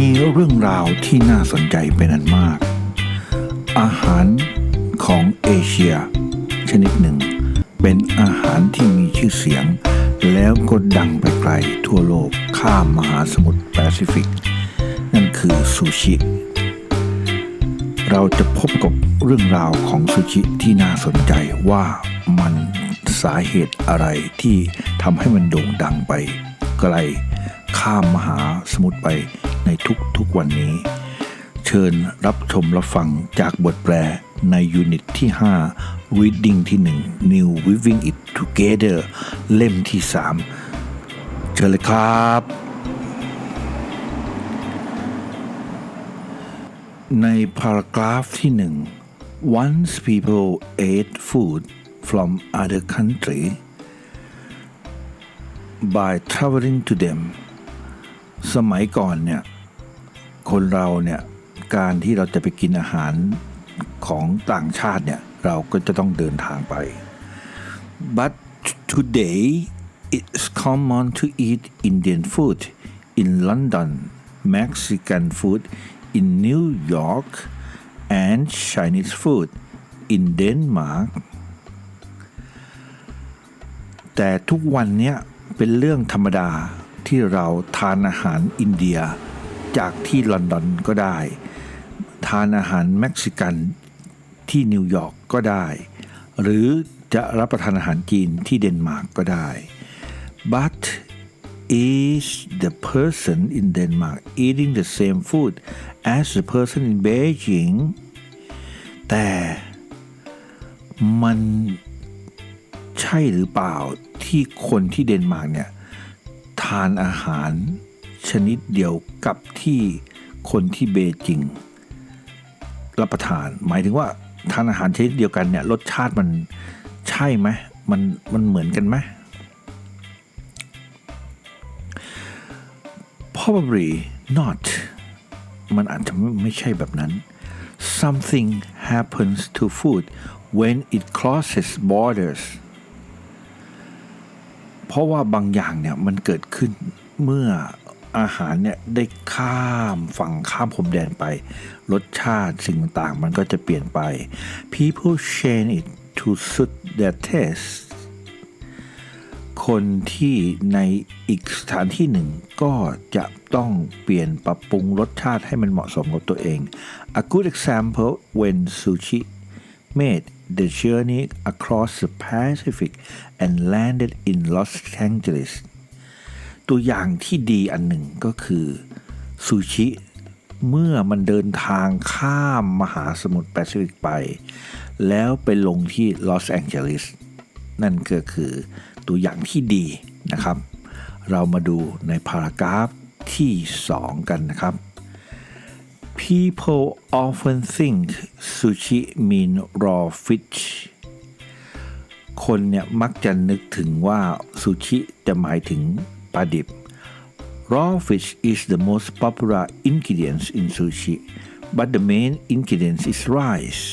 มีเรื่องราวที่น่าสนใจเป็นอันมาก อาหารของเอเชีย ชนิดหนึ่ง เป็นอาหารที่มีชื่อเสียง แล้วก็ดังไปไกลทั่วโลกข้ามมหาสมุทรแปซิฟิก นั่นคือซูชิ เราจะพบกับเรื่องราวของซูชิที่น่าสนใจว่ามันสาเหตุอะไรที่ทำให้มันโด่งดังไปไกลข้ามมหาสมุทรไป ในทุกๆวันนี้ เชิญรับชมรับฟังจากบทแปลในยูนิตที่ 5 Reading ที่ 1 New Weaving It Together เล่มที่ 3 เชิญเลยครับ ในพารากราฟที่หนึ่ง once people ate food from other country by traveling to them สมัยก่อนเนี่ย คนเราเนี่ยการที่เราจะไปกินอาหารของต่างชาติเนี่ยเราก็จะต้องเดินทางไป but today it's common to eat Indian food in London Mexican food in New York and Chinese food in Denmark แต่ทุกวันเนี้ยเป็นเรื่องธรรมดาที่เราทานอาหารอินเดีย จากที่ลอนดอนก็ได้ ทานอาหารเม็กซิกันที่นิวยอร์กก็ได้ หรือจะรับประทานอาหารจีนที่เดนมาร์กก็ได้ but is the person in Denmark eating the same food as the person in Beijing แต่มันใช่หรือเปล่าที่คนที่เดนมาร์กเนี่ย ทานอาหาร ชนิดเดียวกับที่คนที่เบจิงรับประทาน หมายถึงว่าทานอาหารชนิดเดียวกันเนี่ยรสชาติมันใช่ไหมมันมันเหมือนกันไหม probably not มันอาจจะไม่ไม่ใช่แบบนั้น something happens to food when it crosses borders เพราะว่าบางอย่างเนี่ยมันเกิดขึ้นเมื่อ อาหารเนี่ยได้ข้ามฝั่งข้ามพรมแดนไป รสชาติสิ่งต่างมันก็จะเปลี่ยนไป people change it to suit their taste คนที่ในอีกสถานที่หนึ่งก็จะต้องเปลี่ยนปรับปรุงรสชาติให้มันเหมาะสมกับตัวเอง A good example when sushi made the journey across the Pacific and landed in Los Angeles ตัวอย่างที่ดีอันหนึ่งก็คือซูชิเมื่อมันเดินทางข้ามมหาสมุทรแปซิฟิกไป แล้วไปลงที่ลอสแองเจลิสนั่นก็คือตัวอย่างที่ดีนะครับ เรามาดูในพารากราฟที่ 2 กันนะครับ People often think sushi mean raw fish คนเนี่ยมักจะนึกถึงว่าซูชิจะหมายถึง ปลาดิบ Raw fish is the most popular ingredient in sushi but the main ingredient is rice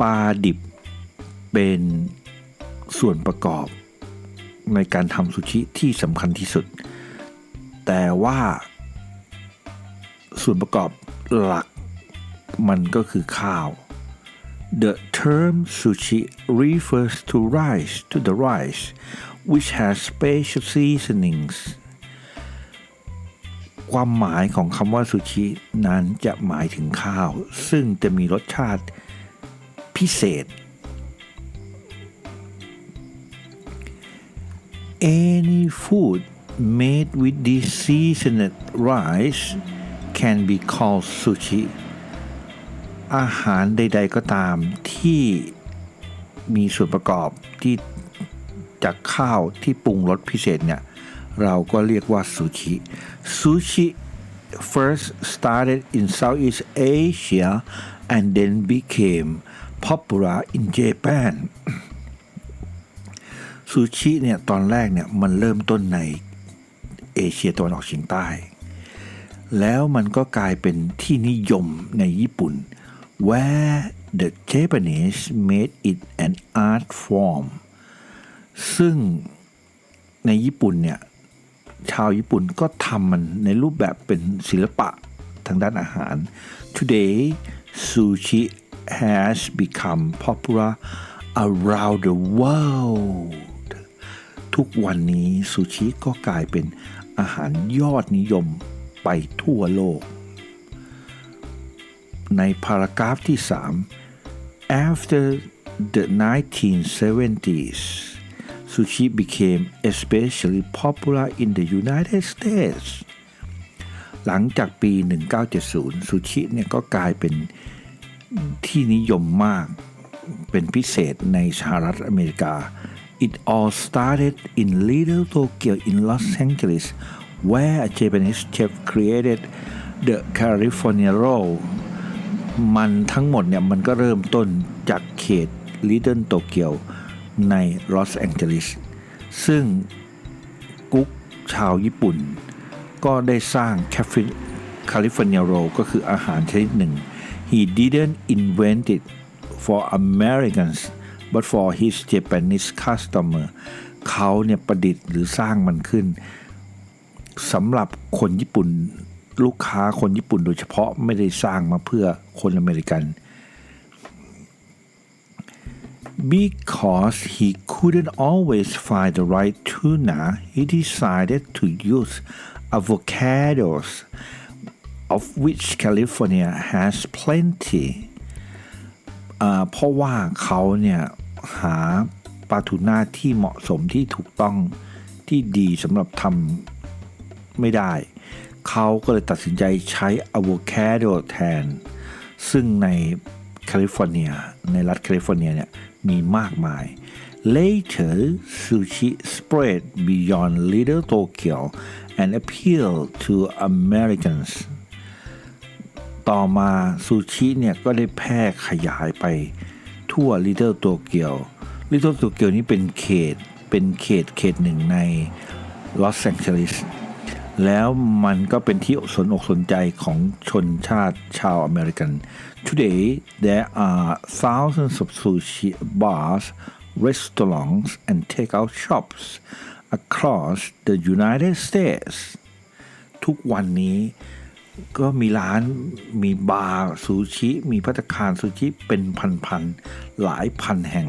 ปลาดิบเป็นส่วนประกอบในการทำซูชิที่สำคัญที่สุด แต่ว่าส่วนประกอบหลักมันก็คือข้าว The term sushi refers to rice to the rice which has special seasonings ความหมายของคำว่าซูชินั้นจะหมายถึงข้าว ซึ่งจะมีรสชาติพิเศษ Any food made with this seasoned rice can be called sushi อาหารใด ๆก็ตามที่มีส่วนประกอบที่ จากข้าวที่ปรุงรสพิเศษเนี่ยเราก็เรียกว่าซูชิซูชิ first started in Southeast Asia and then became popular in Japan ซูชิเนี่ยตอนแรกเนี่ยมันเริ่มต้นในเอเชียตะวันออกเฉียงใต้ แล้วมันก็กลายเป็นที่นิยมในญี่ปุ่น where the Japanese made it an art form ซึ่งในญี่ปุ่นเนี่ยชาวญี่ปุ่นก็ทำมันในรูปแบบเป็นศิลปะทางด้านอาหาร Today sushi has become popular around the world ทุกวันนี้ซูชิก็กลายเป็นอาหารยอดนิยมไปทั่วโลก ในพารากราฟที่ 3 after the 1970s sushi became especially popular in the United States หลังจากปี 1970 ซูชิเนี่ยก็กลายเป็นที่นิยมมากเป็นพิเศษในสหรัฐอเมริกา It all started in Little Tokyo in Los Angeles where a Japanese chef created the California roll มันทั้งหมดเนี่ยมันก็เริ่มต้นจากเขต Little Tokyo ในลอสแองเจลิสซึ่งกุ๊กชาวญี่ปุ่น ก็ได้สร้างแคฟคาลิฟอร์เนียโรก็คืออาหารชนิดหนึ่ง he didn't invent it for Americans but for his Japanese customer เขาเนี่ยประดิษฐ์หรือสร้างมันขึ้นสำหรับคนญี่ปุ่น ลูกค้าคนญี่ปุ่นโดยเฉพาะไม่ได้สร้างมาเพื่อคนอเมริกัน Because he couldn't always find the right tuna, he decided to use avocados, of which California has plenty. อ่าเพราะว่าเขาเนี่ยหาปลาทูน่าที่เหมาะสมที่ถูกต้องที่ดีสำหรับทำไม่ได้ เขาก็เลยตัดสินใจใช้อะโวคาโดแทน ซึ่งใน แคลิฟอร์เนีย ในรัฐแคลิฟอร์เนียเนี่ยมีมากมาย Later sushi spread beyond Little Tokyo and appealed to Americans ต่อมาซูชิเนี่ยก็ได้แพร่ขยายไปทั่ว Little Tokyo Little Tokyo นี้เป็นเขตเป็นเขตเขตหนึ่งในลอสแองเจลิส แล้วมันก็เป็นที่สนอกสนใจของชนชาติชาวอเมริกัน Today there are thousands of sushi bars restaurants and takeout shops across the United States ทุกวันนี้ก็มีร้านมีบาร์ซูชิ มีพัตคารซูชิเป็นพันๆหลายพันแห่ง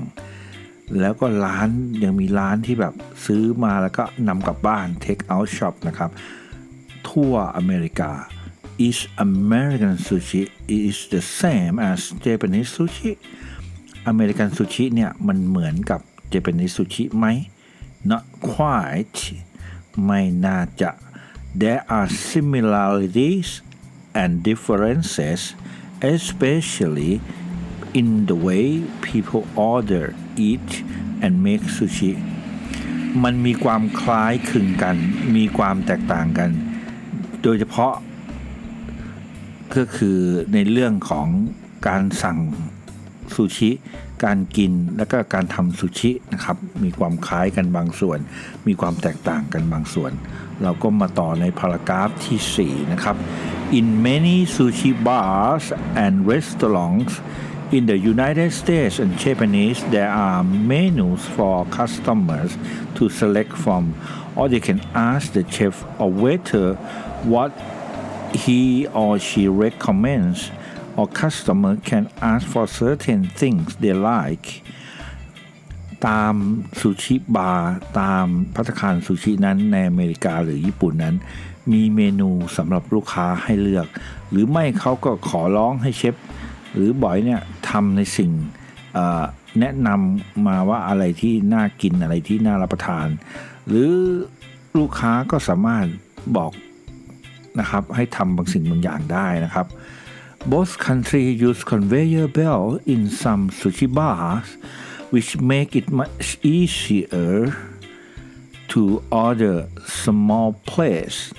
แล้วก็ร้านยังมีร้านที่แบบซื้อมาแล้วก็นำกลับบ้าน take out shop นะครับ ทั่วอเมริกา Is American sushi is the same as Japanese sushi อเมริกันซูชิเนี่ยมันเหมือนกับ Japanese sushi ไหม Not quite ไม่น่าจะ There are similarities and differences especially in the way people order eat and make sushi มันมีความคล้ายคลึงกัน มีความแตกต่างกัน โดยเฉพาะ ก็คือในเรื่องของการสั่งซูชิ การกินและก็การทำซูชินะครับ มีความคล้ายกันบางส่วน มีความแตกต่างกันบางส่วน เราก็มาต่อในพารากราฟที่ 4 นะครับ In many sushi bars and restaurants in the United States and Japanese there are menus for customers to select from or they can ask the chef or waiter what he or she recommends or customer can ask for certain things they like ตามซูชิบาร์ตามพัตตาคารซูชินั้นในอเมริกาหรือญี่ปุ่นนั้น มีเมนูสำหรับลูกค้าให้เลือก หรือไม่เขาก็ขอร้องให้เชฟหรือบอยเนี่ยทำในสิ่งแนะนำมาว่าอะไรที่น่ากินอะไรที่น่ารับประทาน หรือลูกค้าก็สามารถบอกนะครับให้ทำบางสิ่งบางอย่างได้นะครับ Both countries use conveyor belt in some sushi bars, which make it much easier to order small plates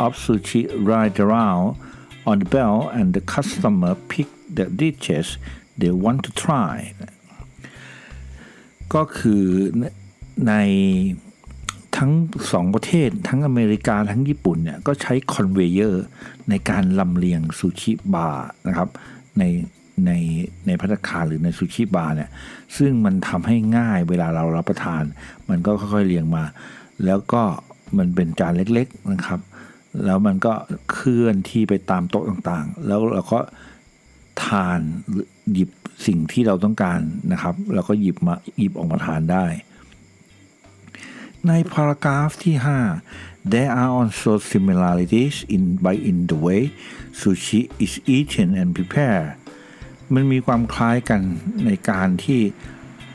of sushi right around on the belt and the customer pick the dishes they want to try ก็คือใน ทั้งสองประเทศ ทั้งอเมริกาทั้งญี่ปุ่นเนี่ยก็ใช้คอนเวเยอร์ในการลำเลียงซูชิบาร์นะครับในในในพัตคาหรือในซูชิบาร์เนี่ยซึ่งมันทำให้ง่ายเวลาเรารับประทาน มันก็ค่อยๆเรียงมา แล้วก็มันเป็นจานเล็กๆนะครับ แล้วมันก็เคลื่อนที่ไปตามโต๊ะต่างๆ แล้วเราก็ทานหรือหยิบสิ่งที่เราต้องการนะครับ แล้วก็หยิบมาหยิบออกมาทานได้ ในพารากราฟที่ 5 there are also similarities in by in the way sushi is eaten and prepared มันมีความคล้ายกันในการที่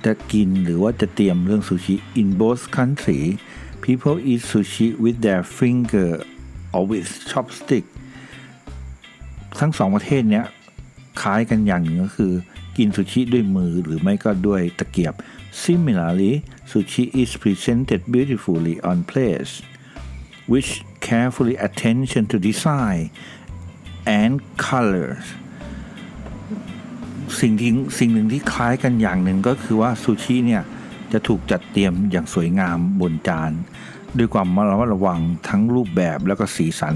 จะกินหรือว่าจะเตรียมเรื่องซูชิ in both country people eat sushi with their finger or with chopstick ทั้งสองประเทศเนี้ยคล้ายกันอย่างหนึ่งก็คือ กินซูชิด้วยมือหรือไม่ก็ด้วยตะเกียบ Similarly sushi is presented beautifully on plates which carefully attention to design and colors สิ่งที่สิ่งหนึ่งที่คล้ายกันอย่างหนึ่งก็คือว่าซูชิเนี่ยจะถูกจัดเตรียมอย่างสวยงามบนจาน ด้วยความระมัดระวังทั้งรูปแบบแล้วก็สีสัน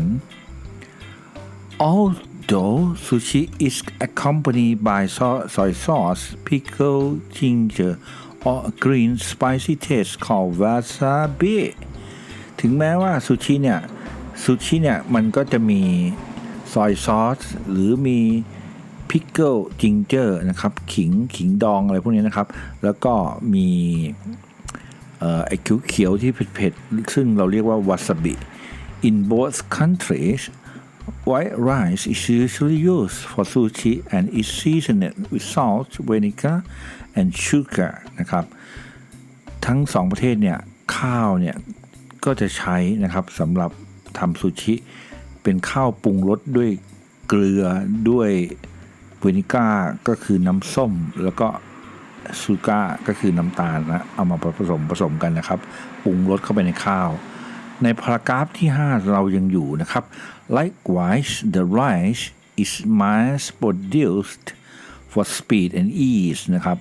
all Although sushi is accompanied by so- soy sauce, pickle, ginger, or a green spicy taste called wasabi ถึงแม้ว่าซูชิเนี่ยซูชิเนี่ยมันก็จะมีซอยซอสหรือมีพิกเกิลจิงเจอร์นะครับขิงขิงดองอะไรพวกนี้นะครับ แล้วก็มีเอ่อไอ้เขียวๆที่เผ็ดๆซึ่งเราเรียกว่าวาซาบิ in both countries white rice is usually used for sushi and is seasoned with salt vinegar and sugar นะครับ ทั้งสองประเทศเนี่ย ข้าวเนี่ย ก็จะใช้นะครับสำหรับทำซูชิ เป็นข้าวปรุงรสด้วยเกลือด้วยเวนิก้าก็คือน้ำส้ม แล้วก็ซูก้าก็คือน้ำตาลนะ เอามาผสมผสมกันนะครับ ปรุงรสเข้าไปในข้าว ในพารากราฟที่ 5 เรายังอยู่นะครับ likewise the rice is mass produced for speed and ease นะครับ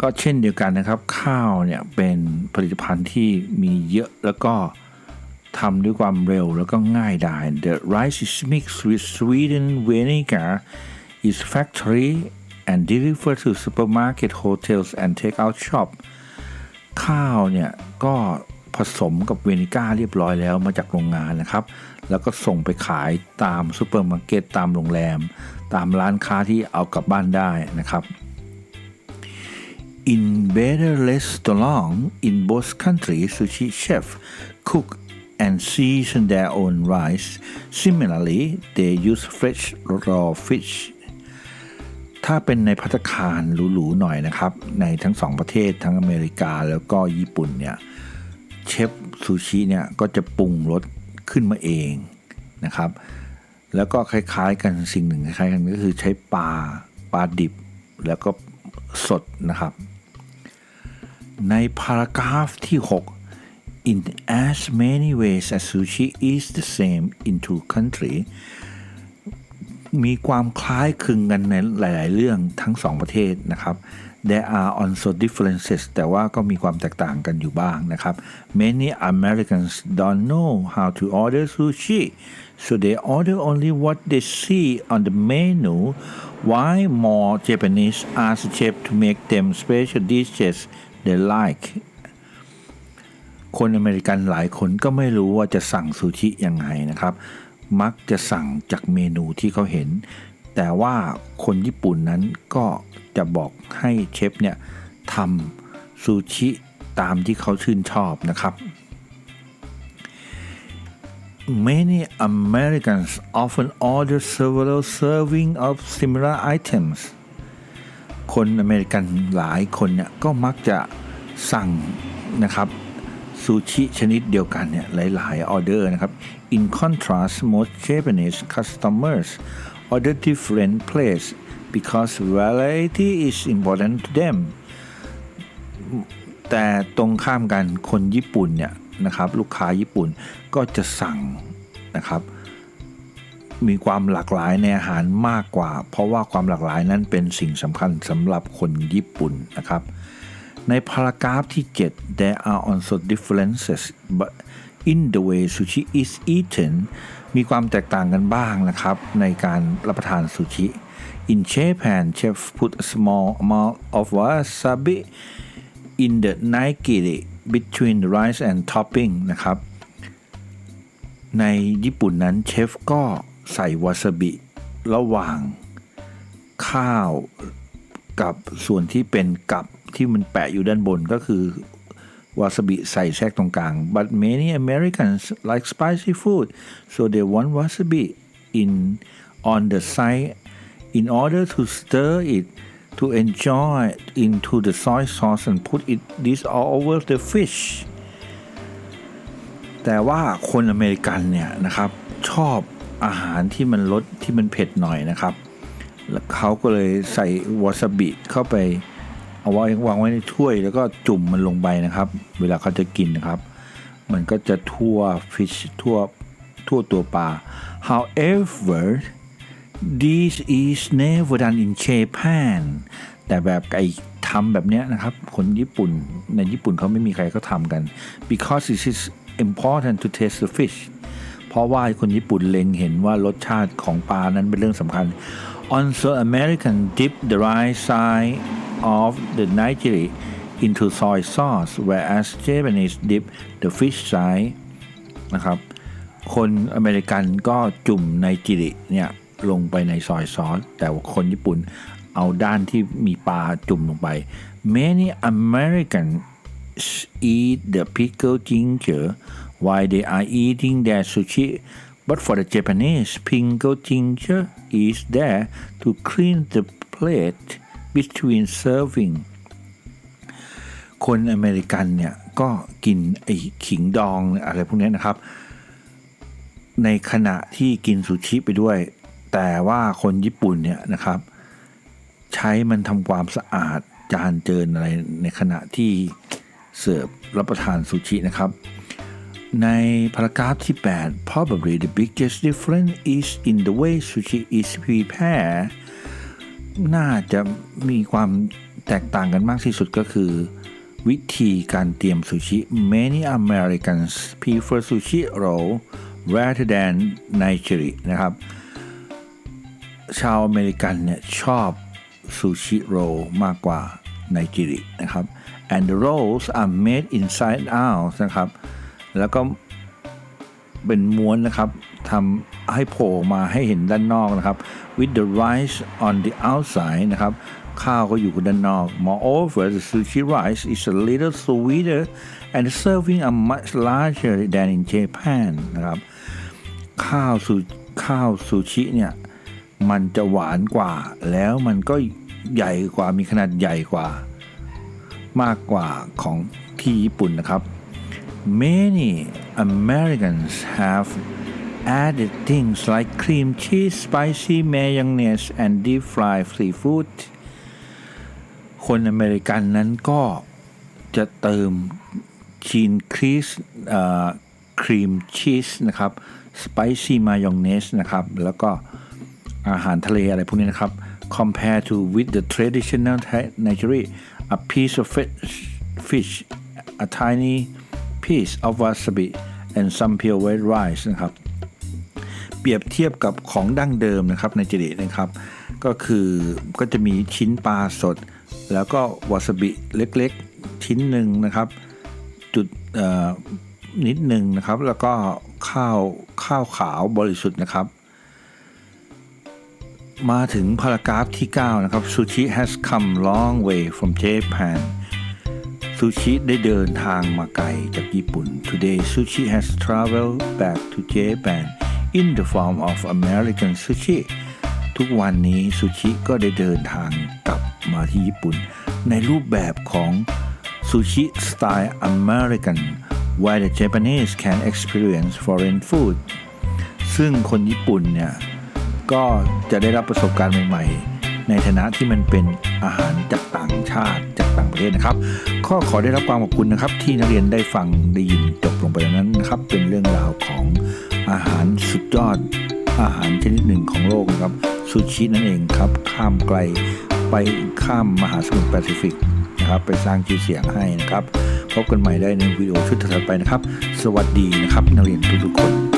ก็เช่นเดียวกันนะครับ ข้าวเนี่ยเป็นผลิตภัณฑ์ที่มีเยอะแล้วก็ทำด้วยความเร็วแล้วก็ง่ายดาย The rice is mixed with sweetened vinegar is factory and delivered to supermarket hotels and takeout shop ข้าวเนี่ยก็ ผสมกับเวนิก้าเรียบร้อยแล้วมาจากโรงงานนะครับ แล้วก็ส่งไปขายตามซูเปอร์มาร์เก็ตตามโรงแรม ตามร้านค้าที่เอากลับบ้านได้นะครับ In better restaurant in both countries, sushi chef cook and season their own rice. Similarly, they use fresh raw fish. ถ้าเป็นในพัตตาคารหรูๆหน่อยนะครับ ในทั้งสองประเทศทั้งอเมริกาแล้วก็ญี่ปุ่นเนี่ย เชฟซูชิเนี่ยก็จะปรุงรสขึ้นมาเองนะครับ แล้วก็คล้ายๆ กันสิ่งหนึ่งคล้ายๆกันก็คือใช้ปลาปลาดิบแล้วก็สดนะครับ ในพารากราฟที่ 6 in as many ways as sushi is the same in two country มีความคล้ายคลึงกันในหลาย ๆ เรื่องทั้งสองประเทศนะครับ there are also differences แต่ว่าก็มีความแตกต่างกันอยู่บ้างนะครับ many Americans don't know how to order sushi so they order only what they see on the menu while more Japanese ask chef to make them special dishes they like คนอเมริกันหลายคนก็ไม่รู้ว่าจะสั่งซูชิยังไงนะครับ มักจะสั่งจากเมนูที่เขาเห็น แต่ว่าคนญี่ปุ่นนั้นก็จะบอกให้เชฟเนี่ยทำซูชิตามที่เขาชื่นชอบนะครับ Many Americans often order several serving of similar items คนอเมริกันหลายคนเนี่ยก็มักจะสั่งนะครับซูชิชนิดเดียวกันเนี่ยหลายๆออเดอร์นะครับ In contrast most Japanese customers order different plates because variety is important to them แต่ตรงข้ามกันคนญี่ปุ่นเนี่ยนะครับลูกค้าญี่ปุ่นก็จะสั่งนะครับ มีความหลากหลายในอาหารมากกว่า เพราะว่าความหลากหลายนั้นเป็นสิ่งสำคัญสำหรับคนญี่ปุ่นนะครับ ในพารากราฟที่ 7 there are also differences but in the way sushi is eaten มีความแตกต่างกันบ้างนะครับ ในการรับประทานซูชิ in Japan chef put a small amount of wasabi in the nigiri between the rice and topping นะครับ ในญี่ปุ่นนั้นเชฟก็ใส่วาซาบิ ระหว่างข้าวกับส่วนที่เป็นกับที่มันแปะอยู่ด้านบนก็คือ วาซาบิใส่แทรกตรงกลาง but many Americans like spicy food so they want wasabi in on the side in order to stir it to enjoy into the soy sauce and put it this all over the fish แต่ว่าคนอเมริกันเนี่ยนะครับชอบอาหารที่มันรสที่มันเผ็ดหน่อยนะครับ แล้วเขาก็เลยใส่วาซาบิเข้าไป เอาไว้วางไว้ในถ้วยแล้วก็จุ่มมันลงไปนะครับ เวลาเขาจะกินนะครับ มันก็จะทั่วฟิชทั่วทั่วตัวปลา however this is never done in Japan แต่แบบไก่ทำแบบเนี้ยนะครับ คนญี่ปุ่นในญี่ปุ่นเขาไม่มีใครเขาทำกัน because it is important to taste the fish เพราะว่าคนญี่ปุ่นเล็งเห็นว่ารสชาติของปลานั้นเป็นเรื่องสำคัญ also American dip the right side of the nigiri into soy sauce whereas Japanese dip the fish side นะครับ คนอเมริกันก็จุ่มไนจิริเนี่ยลงไปในซอยซอส แต่ว่าคนญี่ปุ่นเอาด้านที่มีปลาจุ่มลงไป many Americans eat the pickled ginger while they are eating their sushi but for the Japanese pickled ginger is there to clean the plate between serving คนอเมริกันเนี่ย ก็กินไอ้ขิงดองอะไรพวกนี้นะครับ ในขณะที่กินซูชิไปด้วย แต่ว่าคนญี่ปุ่นเนี่ยนะครับ ใช้มันทำความสะอาดจานเจินอะไรในขณะที่เสิร์ฟรับประทานซูชินะครับ ในพารากราฟที่ 8 probably the biggest difference is in the way sushi is prepared น่าจะมีความแตกต่างกันมากที่สุดก็คือ วิธีการเตรียมซูชิ many Americans prefer sushi roll rather than nigiri นะครับ ชาวอเมริกันเนี่ยชอบซูชิโรมากกว่าไนจิรินะครับ and the rolls are made inside out นะครับ แล้วก็เป็นม้วนนะครับ ทำให้โผล่มาให้เห็นด้านนอกนะครับ with the rice on the outside นะครับ ข้าวก็อยู่ด้านนอก moreover the sushi rice is a little sweeter and the serving are much larger than in Japan นะครับ ข้าวซูข้าวซูชิเนี่ย มันจะหวานกว่า แล้วมันก็ใหญ่กว่ามีขนาดใหญ่กว่า มากกว่าของที่ญี่ปุ่นนะครับ Many Americans have added things like cream cheese, spicy mayonnaise, and deep fried seafood. คนอเมริกันนั้นก็จะเติมชีนครีสครีมชีสนะครับ สไปซี่มายองเนสนะครับ แล้วก็อาหารทะเลอะไรพวกนี้นะครับ compare to with the traditional nigiri a piece of fish, fish a tiny piece of wasabi and some pure white rice นะครับ เปรียบเทียบกับของดั้งเดิมนะครับในจิรินะครับ ก็คือก็จะมีชิ้นปลาสด แล้วก็วาซาบิเล็กๆ ชิ้นหนึ่งนะครับ จุดนิดหนึ่งนะครับ แล้วก็ข้าวข้าวขาวบริสุทธิ์นะครับ มาถึงพารากราฟที่ 9 นะครับ Sushi has come long way from Japan ซูชิได้เดินทางมาไกลจากญี่ปุ่น Today sushi has traveled back to Japan in the form of American sushi ทุกวันนี้ซูชิก็ได้เดินทางกลับมาที่ญี่ปุ่น ในรูปแบบของซูชิสไตล์ American where the Japanese can experience foreign food ซึ่งคนญี่ปุ่นเนี่ย ก็จะได้รับประสบการณ์ใหม่ ๆ ในฐานะที่มันเป็นอาหารจากต่างชาติจากต่างประเทศนะครับข้อขอได้รับความขอบคุณนะครับ ที่นักเรียนได้ฟังได้ยินจบลงไปนั้นนะครับ เป็นเรื่องราวของอาหารสุดยอด อาหารชนิดหนึ่งของโลกนะครับซูชินั่นเองครับ ข้ามไกลไปข้ามมหาสมุทรแปซิฟิกนะครับ ไปสร้างชื่อเสียงให้นะครับพบกันใหม่ได้ในวิดีโอชุดถัดไปนะครับ สวัสดีนะครับ นักเรียนทุกๆคน